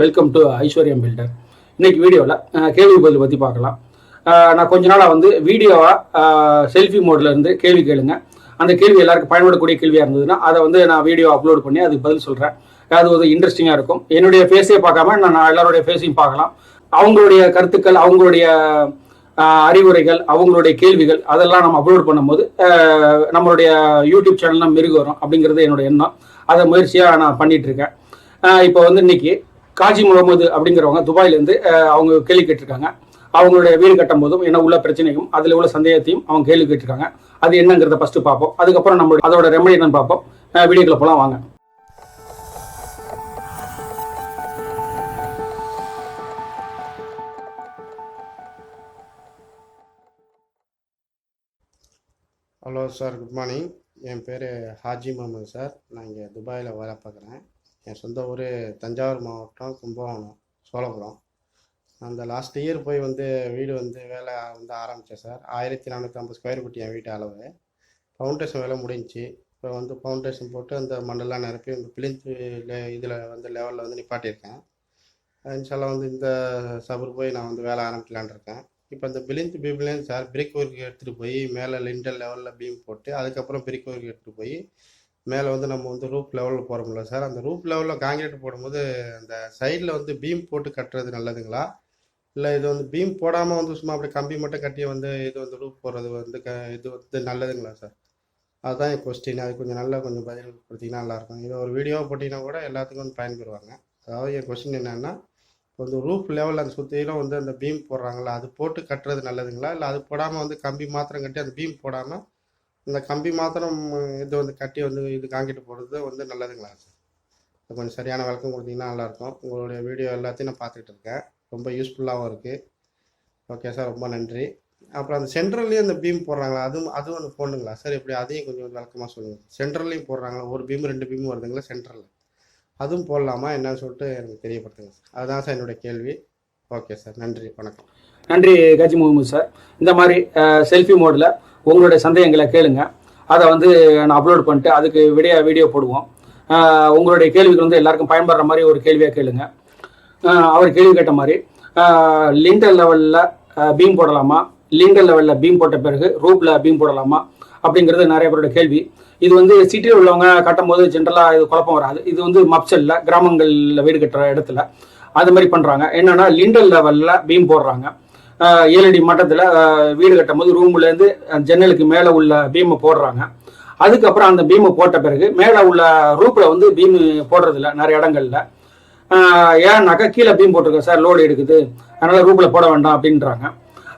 Welcome to ஐஸ்வர்யம் filter இன்னைக்கு வீடியோவில் கேள்வி பதில் பற்றி பார்க்கலாம். நான் கொஞ்ச நாளாக வந்து வீடியோவாக செல்ஃபி மோட்ல இருந்து கேள்வி கேளுங்க. அந்த கேள்வி எல்லாருக்கும் பயன்படக்கூடிய கேள்வியாக இருந்ததுன்னா அதை வந்து நான் வீடியோ அப்லோட் பண்ணி அதுக்கு பதில் சொல்கிறேன் அது ஒரு இன்ட்ரெஸ்டிங்காக இருக்கும். என்னுடைய ஃபேஸே பார்க்காம நான் எல்லாருடைய ஃபேஸையும் பார்க்கலாம். அவங்களுடைய கருத்துக்கள் அவங்களுடைய அறிவுரைகள் அவங்களுடைய கேள்விகள் அதெல்லாம் நம்ம அப்லோட் பண்ணும்போது நம்மளுடைய யூடியூப் சேனல்லாம் மெருகு வரும் அப்படிங்கிறது என்னோட எண்ணம். அதை முயற்சியாக நான் பண்ணிட்டு இருக்கேன். இப்போ வந்து இன்னைக்கு காஜி முகமது அப்படிங்கிறவங்க துபாயிலேருந்து அவங்க கேள்வி கேட்டிருக்காங்க. அவங்களுடைய வீடு கட்டும் போதும் என்ன உள்ள பிரச்சனையும் அதில் உள்ள சந்தேகத்தையும் அவங்க கேள்வி கேட்டிருக்காங்க. அது என்னங்கிறத ஃபஸ்ட்டு பார்ப்போம். அதுக்கப்புறம் நம்ம அதோட ரெமடி என்னன்னு பார்ப்போம். அஹ், வீடியோக்குள்ள வாங்க. ஹலோ சார் குட் மார்னிங் என் பேர் ஹாஜி முகமது சார் நான் இங்கே துபாயில் வேலை பார்க்குறேன். என் சொந்த ஊர் தஞ்சாவூர் மாவட்டம் கும்பகோணம் சோழபுரம். அந்த லாஸ்ட் இயர் போய் வந்து வீடு வந்து வேலை வந்து ஆரம்பித்தேன் சார். ஆயிரத்தி நானூற்றி ஐம்பது ஸ்கொயர் ஃபீட் என் வீட்டு அளவு. ஃபவுண்டேஷன் வேலை முடிஞ்சுச்சு. இப்போ வந்து ஃபவுண்டேஷன் போட்டு அந்த மண்ணெல்லாம் நிரப்பி இந்த பிளிந்து இதில் வந்து லெவலில் வந்து நிப்பாட்டியிருக்கேன். இன்ஷால்லாம் வந்து இந்த சபர் போய் நான் வந்து வேலை ஆரம்பிக்கலான்னு இருக்கேன். இப்போ அந்த பிலிந்து பீம்லேருந்து சார் பிரிக் ஒர்க் எடுத்துகிட்டு போய் மேலே லிண்டல் லெவலில் பீம் போட்டு அதுக்கப்புறம் பிரிக் ஒர்க் எடுத்துகிட்டு போய் மேலே வந்து நம்ம வந்து ரூப் லெவலில் போகிறோம்ல சார் அந்த ரூப் லெவலில் காங்கிரீட் போடும்போது அந்த சைடில் வந்து பீம் போட்டு கட்டுறது நல்லதுங்களா? இல்லை இது வந்து பீம் போடாமல் வந்து சும்மா அப்படி கம்பி மட்டும் கட்டி வந்து இது வந்து ரூப் போடுறது வந்து க இது வந்து நல்லதுங்களா சார் அதுதான் என் கொஸ்டின் அது கொஞ்சம் நல்லா கொஞ்சம் பதில் கொடுத்தீங்கன்னா நல்லாயிருக்கும். இது ஒரு வீடியோ போட்டிங்கன்னா கூட எல்லாத்துக்கும் வந்து பயன்பெறுவாங்க. அதாவது என் கொஸ்டின் என்னென்னா இப்போ வந்து ரூஃப் லெவலில் அந்த சுற்றிலும் வந்து அந்த பீம் போடுறாங்களா அது போட்டு கட்டுறது நல்லதுங்களா? இல்லை அது போடாமல் வந்து கம்பி மாத்திரம் கட்டி அந்த பீம் போடாமல் இந்த கம்பி மாத்திரம் இது வந்து கட்டி வந்து இது காங்கிட்டு போடுறது வந்து நல்லதுங்களா? சார் கொஞ்சம் சரியான விளக்கம் கொடுத்தீங்கன்னா நல்லாயிருக்கும். உங்களுடைய வீடியோ எல்லாத்தையும் நான் பார்த்துக்கிட்டு இருக்கேன். ரொம்ப யூஸ்ஃபுல்லாகவும் இருக்குது ஓகே சார் ரொம்ப நன்றி. அப்புறம் அந்த சென்ட்ரல்லையும் அந்த பீம் போடுறாங்களா? அதுவும் அதுவும் ஒன்று போடணுங்களா? சார் இப்படி அதையும் கொஞ்சம் விளக்கமாக சொல்லுங்கள் சென்ட்ரல்லையும் போடுறாங்களா? ஒரு பீம் ரெண்டு பீம் வருதுங்களா சென்ட்ரலில் அதுவும் போடலாமா? என்னன்னு சொல்லிட்டு எனக்கு தெரியப்படுத்துங்க சார் அதுதான் சார் என்னுடைய கேள்வி. ஓகே சார் நன்றி வணக்கம். நன்றி கஜி முகமது சார் இந்த மாதிரி செல்ஃபி மோடில் உங்களுடைய சந்தேகங்களை கேளுங்க. அதை வந்து நான் அப்லோட் பண்ணிட்டு அதுக்கு விடைய வீடியோ போடுவோம். உங்களுடைய கேள்விகள் வந்து எல்லாருக்கும் பயன்படுற மாதிரி ஒரு கேள்வியாக கேளுங்க. அவர் கேள்வி கேட்ட மாதிரி லிண்டர் லெவலில் பீம் போடலாமா? லிண்டர் லெவலில் பீம் போட்ட பிறகு ரூப்பில் பீம் போடலாமா? அப்படிங்கிறது நிறைய பேரோட கேள்வி. இது வந்து சிட்டியில் உள்ளவங்க கட்டும்போது ஜென்ரலாக இது குழப்பம் வராது. இது வந்து மப்சல்ல கிராமங்களில் வீடு கட்டுற இடத்துல. அது மாதிரி பண்ணுறாங்க என்னென்னா லிண்டல் லெவலில் பீம் போடுறாங்க. ஏழடி மட்டத்தில் வீடு கட்டும் போது ரூம்லேருந்து ஜன்னலுக்கு மேலே உள்ள பீமை போடுறாங்க. அதுக்கப்புறம் அந்த பீமை போட்ட பிறகு மேலே உள்ள ரூப்பில் வந்து பீம் போடுறதில்ல நிறைய இடங்கள்ல. ஏன்னாக்கா கீழே பீம் போட்டிருக்கோம் சார் லோடு எடுக்குது. அதனால் ரூப்பில் போட வேண்டாம் அப்படின்றாங்க.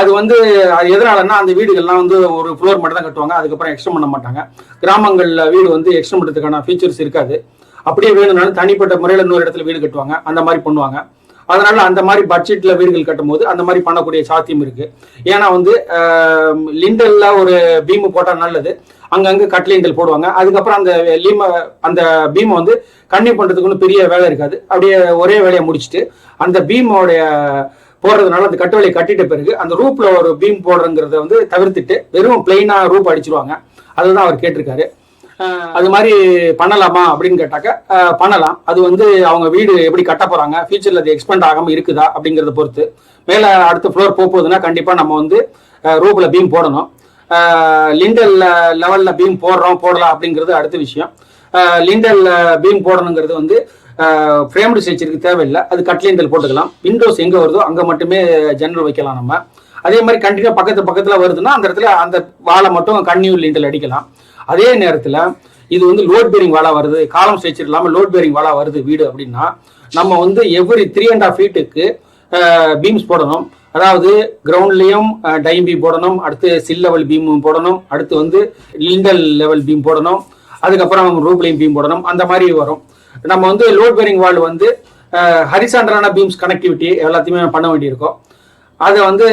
அது வந்து அது எதனாலன்னா அந்த வீடுகள்லாம் வந்து ஒரு ஃப்ளோர் மட்டும் தான் கட்டுவாங்க. அதுக்கப்புறம் எக்ஸ்டெண்ட் பண்ண மாட்டாங்க. கிராமங்களில் வீடு வந்து எக்ஸ்டெண்ட் பண்ணுறதுக்கான ஃபீச்சர்ஸ் இருக்காது. அப்படியே வேணும்னாலும் தனிப்பட்ட முறையில் இன்னொரு இடத்துல வீடு கட்டுவாங்க. அந்த மாதிரி பண்ணுவாங்க. அதனால அந்த மாதிரி பட்ஜெட்ல வீடுகள் கட்டும்போது அந்த மாதிரி பண்ணக்கூடிய சாத்தியம் இருக்கு. ஏன்னா வந்து லிண்டல்ல ஒரு பீம் போட்டா நல்லது. அங்கங்க கட்லிண்டல் போடுவாங்க. அதுக்கப்புறம் அந்த லீம அந்த பீமை வந்து கன்னியூ பண்றதுக்கு ஒன்றும் பெரிய வேலை இருக்காது. அப்படியே ஒரே வேலையை முடிச்சுட்டு அந்த பீமோடைய போடுறதுனால அந்த கட்டு வேலையை கட்டிட்ட பிறகு அந்த ரூப்ல ஒரு பீம் போடுறங்கிறத வந்து தவிர்த்துட்டு வெறும் பிளெயினா ரூப் அடிச்சிருவாங்க. அதுதான் அவர் கேட்டிருக்காரு. அது மாதிரி பண்ணலாமா அப்படின்னு கேட்டாக்க பண்ணலாம். அது வந்து அவங்க வீடு எப்படி கட்ட போறாங்க ஃபியூச்சர்ல அது எக்ஸ்பெண்ட் ஆகாம இருக்குதா அப்படிங்கறத பொறுத்து. மேல அடுத்த ஃப்ளோர் போகுதுன்னா கண்டிப்பா நம்ம வந்து ரூப்ல பீம் போடணும். லிண்டல் லெவல்ல பீம் போடுறோம் போடலாம் அப்படிங்கிறது அடுத்த விஷயம். லிண்டல் பீம் போடணுங்கிறது வந்து ஃப்ரேம்டு ஸ்ட்ரெச்சருக்கு தேவையில்லை. அது கட்லிண்டல் போட்டுக்கலாம். விண்டோஸ் எங்க வருதோ அங்க மட்டுமே ஜன்னல் வைக்கலாம் நம்ம. அதே மாதிரி கண்டினியூ பக்கத்து பக்கத்தில் வருதுன்னா அந்த இடத்துல அந்த வாழை மட்டும் கன்னியூ லிண்டல் அடிக்கலாம். அதே நேரத்தில் இது வந்து லோட் பேரிங் வாலா வருது காலம் ஸ்ட்ரெச்சர் இல்லாமல் லோட் பேரிங் வாலா வருது வீடு அப்படின்னா நம்ம வந்து எவ்ரி த்ரீ அண்ட் ஆஃப் ஃபீட்டுக்கு பீம்ஸ் போடணும். அதாவது கிரவுண்ட்லேயும் டைம் பீம் போடணும் அடுத்து சில் லெவல் பீம் போடணும் அடுத்து வந்து லிண்டல் லெவல் பீம் போடணும் அதுக்கப்புறம் ரூப்லையும் பீம் போடணும் அந்த மாதிரி வரும். நம்ம வந்து லோட் பேரிங் வால் வந்து ஹரிசாண்டரான பீம்ஸ் கனெக்டிவிட்டி எல்லாத்தையுமே பண்ண வேண்டியிருக்கும். அதை வந்து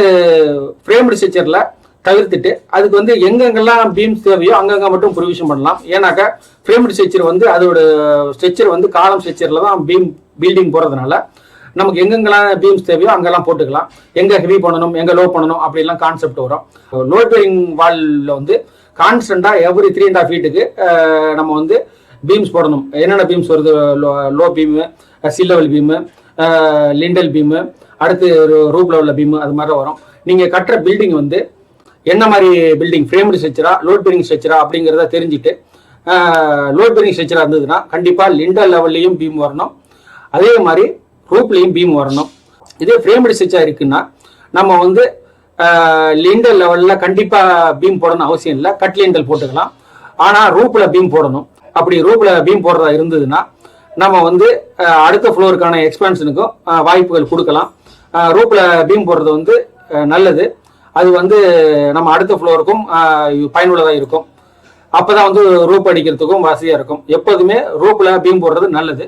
ஃப்ரேம் ரிசர்ச்சரில் தவிர்த்துட்டு அதுக்கு வந்து எங்கெங்கெல்லாம் பீம்ஸ் தேவையோ அங்கங்க மட்டும் ப்ரொவிஷன் பண்ணலாம். ஏன்னாக்கா ஃப்ரேம்டு ஸ்ட்ரக்சர் வந்து அதோட ஸ்ட்ரக்சர் வந்து காலம் ஸ்ட்ரக்சரில் தான் பீம் பில்டிங் போகிறதுனால நமக்கு எங்கெங்கெல்லாம் பீம்ஸ் தேவையோ அங்கெல்லாம் போட்டுக்கலாம். எங்கே ஹெவி பண்ணணும் எங்கே லோ பண்ணணும் அப்படிலாம் கான்செப்ட் வரும். லோட் பேரிங் வாலில் வந்து கான்ஸ்டண்ட்டாக எவ்ரி த்ரீ அண்ட் ஆஃப் ஃபீட்டுக்கு நம்ம வந்து பீம்ஸ் போடணும். என்னென்ன பீம்ஸ் வருது? Low beam sill level beam lintel beam அடுத்து ரூப்ல உள்ள பீமு அது மாதிரி வரும். நீங்கள் கட்டுற பில்டிங் வந்து என்ன மாதிரி பில்டிங் ஃப்ரேம்டு ஸ்ட்ரக்சரா லோட் பெரிங் ஸ்ட்ரக்சரா அப்படிங்கிறத தெரிஞ்சுட்டு லோட் பெரிங் ஸ்ட்ரக்சராக இருந்ததுன்னா கண்டிப்பாக லிண்டர் லெவல்லையும் பீம் வரணும். அதே மாதிரி ரூப்லேயும் பீம் வரணும். இதே ஃப்ரேம்டு ஸ்ட்ரக்சராக இருக்குன்னா நம்ம வந்து லிண்டல் லெவலில் கண்டிப்பாக பீம் போடணும் அவசியம் இல்லை. கட் லிண்டல் போட்டுக்கலாம். ஆனால் ரூப்பில் பீம் போடணும். அப்படி ரூப்பில் பீம் போடுறதா இருந்ததுன்னா நம்ம வந்து அடுத்த ஃப்ளோருக்கான எக்ஸ்பென்ஷனுக்கும் வாய்ப்புகள் கொடுக்கலாம். ரூப்பில் பீம் போடுறது வந்து நல்லது. அது வந்து நம்ம அடுத்த ஃப்ளோருக்கும் பயனுள்ளதாக இருக்கும். அப்போ தான் வந்து ரூப் அடிக்கிறதுக்கும் வசதியாக இருக்கும். எப்போதுமே ரூப்பில் பீம் போடுறது நல்லது.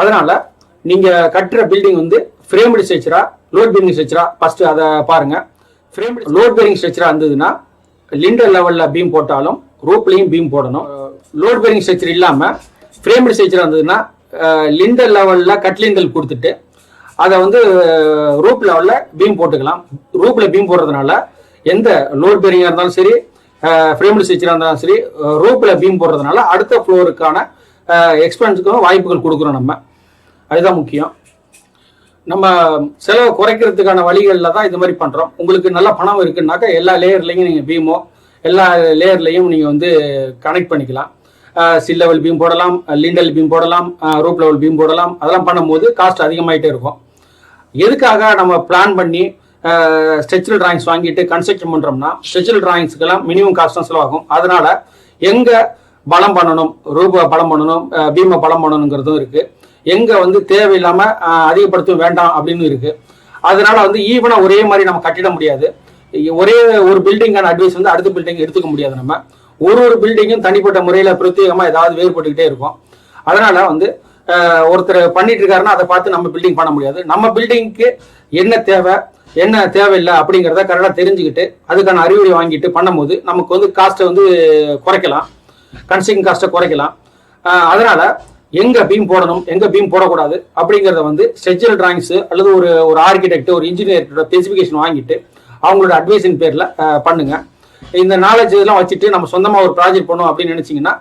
அதனால நீங்கள் கட்டுற பில்டிங் வந்து ஃப்ரேம்டு ஸ்ட்ரக்சரா லோட் பெரிங் ஸ்ட்ரக்சரா ஃபர்ஸ்ட் அதை பாருங்க. ஃப்ரேம் லோட் பெரிங் ஸ்ட்ரக்சரா இருந்ததுன்னா லிண்டர் லெவலில் பீம் போட்டாலும் ரூப்லையும் பீம் போடணும். லோட் பெரிங் ஸ்ட்ரக்சர் இல்லாமல் ஃப்ரேம்டு ஸ்ட்ரக்சர் இருந்ததுன்னா லிண்டர் லெவலில் கட் லிண்டல் கொடுத்துட்டு அதை வந்து ரூப் லெவலில் பீம் போட்டுக்கலாம். ரூப்பில் பீம் போடுறதுனால எந்த லோட் பேரிங்காக இருந்தாலும் சரி ஃப்ரேம்டு ஸ்ட்ரக்சராக இருந்தாலும் சரி ரூப்பில் பீம் போடுறதுனால அடுத்த ஃப்ளோருக்கான எக்ஸ்பென்ஸுக்கும் வாய்ப்புகள் கொடுக்குறோம் நம்ம. அதுதான் முக்கியம். நம்ம செலவை குறைக்கிறதுக்கான வழிகளில் தான் இது மாதிரி பண்ணுறோம் உங்களுக்கு நல்ல பணம் இருக்குன்னாக்கா எல்லா லேயர்லையும் நீங்கள் பீமோ எல்லா லேயர்லையும் நீங்கள் வந்து கனெக்ட் பண்ணிக்கலாம். சில் லெவல் பீம் போடலாம் லிண்டல் பீம் போடலாம் ரூப் லெவல் பீம் போடலாம். அதெல்லாம் பண்ணும்போது காஸ்ட் அதிகமாகிட்டே இருக்கும். எதுக்காக நம்ம பிளான் பண்ணி ஸ்ட்ரெச்சல் டிராயிங்ஸ் வாங்கிட்டு கன்ஸ்ட்ரக்ஷன் பண்ணுறோம்னா ஸ்ட்ரெச்சல் டிராயிங்ஸ்க்கெல்லாம் மினிமம் காஸ்ட் தான் செலவாகும். அதனால எங்க பலம் பண்ணணும் ரூபா பலம் பண்ணணும் பீமை பலம் பண்ணணுங்கிறதும் இருக்கு. எங்க வந்து தேவையில்லாம அஹ், அதிகப்படுத்தவும் வேண்டாம் அப்படின்னு இருக்கு. அதனால வந்து ஈவனா ஒரே மாதிரி நம்ம கட்டிட முடியாது. ஒரே ஒரு பில்டிங்கான அட்வைஸ் வந்து அடுத்த பில்டிங் எடுத்துக்க முடியாது நம்ம. ஒரு ஒரு பில்டிங்கும் தனிப்பட்ட முறையில் பிரத்யேகமா ஏதாவது வேறுபட்டுக்கிட்டே இருக்கும். அதனால வந்து ஒருத்தர் பண்ணிட்டு இருக்காருன்னா அதை பார்த்து நம்ம பில்டிங் பண்ண முடியாது. நம்ம பில்டிங்க்கு என்ன தேவை என்ன தேவையில்லை அப்படிங்கிறத கரெக்டாக தெரிஞ்சுக்கிட்டு அதுக்கான அறிவுரை வாங்கிட்டு பண்ணும்போது நமக்கு வந்து காஸ்ட்டை வந்து குறைக்கலாம். கன்ஸ்ட்ரக்ஷன் காஸ்ட்டை குறைக்கலாம். அதனால எங்க பீம் போடணும் எங்க பீம் போடக்கூடாது அப்படிங்கிறத வந்து ஸ்ட்ரெச்சல் டிராயிங்ஸ் அல்லது ஒரு ஒரு ஆர்கிடெக்ட் ஒரு இன்ஜினியர்கிட்ட ஸ்பெசிஃபிகேஷன் வாங்கிட்டு அவங்களோட அட்வைஸின் பேர்ல பண்ணுங்கள் பண்ணுங்க. இந்த நாலேஜ் இதெல்லாம் வச்சுட்டு நம்ம சொந்தமா ஒரு ப்ராஜெக்ட் பண்ணோம் அப்படின்னு நினைச்சீங்கன்னா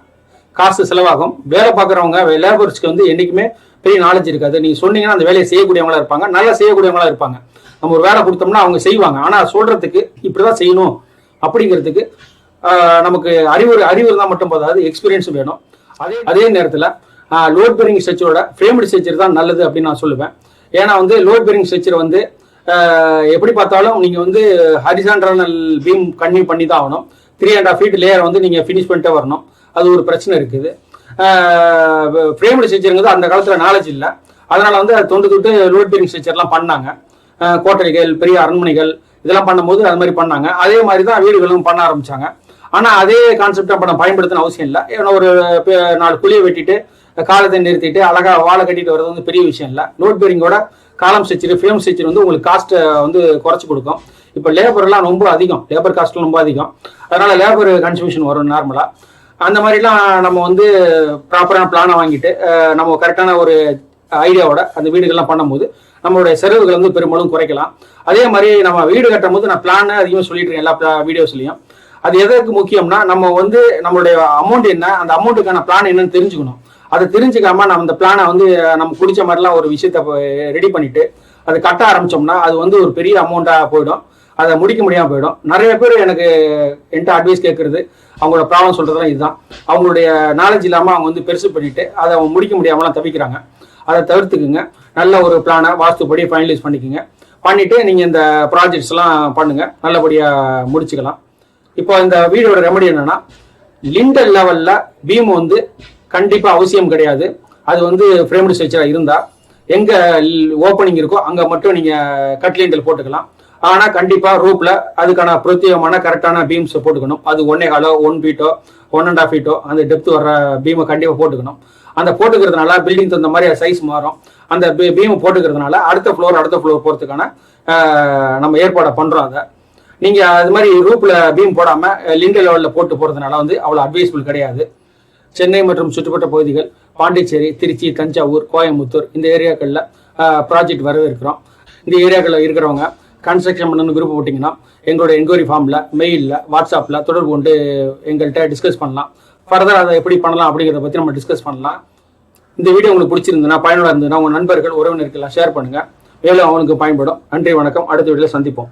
காசு செலவாகும். வேலை பார்க்குறவங்க லேபர்ஸ்க்கு வந்து என்றைக்குமே பெரிய நாலேஜ் இருக்காது. நீங்க சொன்னீங்கன்னா அந்த வேலையை செய்யக்கூடியவங்களா இருப்பாங்க. நல்லா செய்யக்கூடியவங்களா இருப்பாங்க. நம்ம ஒரு வேலை கொடுத்தோம்னா அவங்க செய்வாங்க. ஆனா சொல்றதுக்கு இப்படிதான் செய்யணும் அப்படிங்கிறதுக்கு ஆஹ், நமக்கு அறிவுரை அறிவு இருந்தால் மட்டும் போதாது. எக்ஸ்பீரியன்ஸும் வேணும். அதே அதே நேரத்தில் லோட் பெரிங் ஸ்ட்ரக்சரோட ஃப்ரேம்டு ஸ்ட்ரக்சர் தான் நல்லது அப்படின்னு நான் சொல்லுவேன். ஏன்னா வந்து லோட் பெரிங் ஸ்ட்ரக்சர் வந்து ஆஹ், எப்படி பார்த்தாலும் நீங்கள் வந்து ஹரிசான்டல் பீம் கன்டினியூ பண்ணி தான் ஆகணும். Three and half feet layer வந்து நீங்கள் ஃபினிஷ் பண்ணிட்டே வரணும். அது ஒரு பிரச்சனை இருக்குது. ஃப்ரேம்டு ஸ்ட்ரக்சருங்கிறது அந்த காலத்தில் நாலேஜ் இல்லை. அதனால் வந்து அது தொண்டு தொட்டு லோட் பேரிங் ஸ்ட்ரக்சர்லாம் பண்ணாங்க. ஆஹ், கோட்டைகள் பெரிய அரண்மனைகள் இதெல்லாம் பண்ணும்போது அது மாதிரி பண்ணாங்க. அதே மாதிரி தான் வீடுகளும் பண்ண ஆரம்பித்தாங்க ஆனால் அதே கான்செப்டை படம் பயன்படுத்தின பயன்படுத்தணும் அவசியம் இல்லை. ஏன்னா ஒரு நாலு குழியை வெட்டிட்டு காலத்தை நிறுத்திட்டு அழகாக வாழை கட்டிட்டு வர்றது வந்து பெரிய விஷயம் இல்லை. லோட் பேரிங்கோட காலம் ஸ்ட்ரக்சர் ஃப்ரேம் ஸ்ட்ரக்சர் வந்து உங்களுக்கு காஸ்ட்டை வந்து குறைச்சி கொடுக்கும். இப்போ லேபர்லாம் ரொம்ப அதிகம். லேபர் காஸ்ட்லாம் ரொம்ப அதிகம். அதனால லேபர் கன்சமிஷன் வரும் நார்மலாக அந்த மாதிரிலாம் நம்ம வந்து ப்ராப்பரான பிளானை வாங்கிட்டு நம்ம கரெக்டான ஒரு ஐடியாவோட அந்த வீடுகள்லாம் பண்ணும்போது நம்மளுடைய செலவுகள் வந்து பெரும்பாலும் குறைக்கலாம். அதே மாதிரி நம்ம வீடு கட்டும் போது நான் பிளான் அதிகமாக சொல்லிட்டு இருக்கேன் எல்லா வீடியோஸ்லையும் அது எதற்கு முக்கியம்னா நம்ம வந்து நம்மளுடைய அமௌண்ட் என்ன அந்த அமௌண்ட்டுக்கான பிளான் என்னன்னு தெரிஞ்சுக்கணும். அதை தெரிஞ்சுக்காம நம்ம அந்த பிளானை வந்து நம்ம குடிச்ச மாதிரிலாம் ஒரு விஷயத்த ரெடி பண்ணிட்டு அதை கட்ட ஆரம்பிச்சோம்னா அது வந்து ஒரு பெரிய அமௌண்ட்டாக போயிடும். அதை முடிக்க முடியாமல் போயிடும். நிறைய பேர் எனக்கு என்கிட்ட அட்வைஸ் கேட்கறது அவங்களோட ப்ராப்ளம் சொல்கிறதுலாம் இதுதான். அவங்களுடைய நாலேஜ் இல்லாமல் அவங்க வந்து பெருசு பண்ணிட்டு அதை அவங்க முடிக்க முடியாமலாம் தவிக்கிறாங்க. அதை தவிர்த்துக்குங்க. நல்ல ஒரு பிளானை வாஸ்துப்படி ஃபைனலைஸ் பண்ணிக்கோங்க. பண்ணிவிட்டு நீங்கள் இந்த ப்ராஜெக்ட்ஸ்லாம் பண்ணுங்கள் நல்லபடியாக முடிச்சுக்கலாம். இப்போ இந்த வீடோட ரெமடி என்னென்னா லிண்டல் லெவலில் பீம் வந்து கண்டிப்பாக அவசியம் கிடையாது. அது வந்து ஃப்ரேம்டு ஸ்ட்ரக்சராக இருந்தால் எங்கே ஓப்பனிங் இருக்கோ அங்கே மட்டும் நீங்கள் கட் லிண்டல் போட்டுக்கலாம். ஆனா கண்டிப்பா ரூப்ல அதுக்கான பிரத்யேகமான கரெக்டான பீம்ஸ் போட்டுக்கணும். அது ஒன்னே காலோ ஒன் ஃபீட்டோ ஒன் அண்ட் ஆஃப் ஃபீட்டோ அந்த டெப்த் வர்ற பீமை கண்டிப்பா போட்டுக்கணும். அந்த போட்டுக்கிறதுனால பில்டிங் தகுந்த மாதிரி சைஸ் மாறும். அந்த பீம் போட்டுக்கிறதுனால அடுத்த ஃப்ளோர் அடுத்த ஃப்ளோர் போறதுக்கான நம்ம ஏற்பாடை பண்றோம் அதை. நீங்க அது மாதிரி ரூப்ல பீம் போடாம லிண்டல் லெவலில் போட்டு போறதுனால வந்து அவ்வளவு அட்வைசபிள் கிடையாது. சென்னை மற்றும் சுற்றுப்பட்ட பகுதிகள் பாண்டிச்சேரி திருச்சி தஞ்சாவூர் கோயம்புத்தூர் இந்த ஏரியாக்களில் ப்ராஜெக்ட் வரவேற்கிறோம். இந்த ஏரியாக்களில் இருக்கிறவங்க கன்ஸ்ட்ரக்ஷன் பண்ணணும்னு விருப்பப்பட்டீங்கன்னா எங்களோட என்கொயரி ஃபார்மில் மெயிலில் வாட்ஸ்அப்பில் தொடர்பு கொண்டு எங்கள்கிட்ட டிஸ்கஸ் பண்ணலாம். ஃபர்தர் அதை எப்படி பண்ணலாம் அப்படிங்கிறத பற்றி நம்ம டிஸ்கஸ் பண்ணலாம். இந்த வீடியோ உங்களுக்கு பிடிச்சிருந்ததுன்னா பயனுள்ள இருந்ததுன்னா உங்கள் நண்பர்கள் உறவினர்கள்லாம் ஷேர் பண்ணுங்கள் மேலும் அவனுக்கு பயன்படும். நன்றி வணக்கம். அடுத்த வீடியோவில் சந்திப்போம்.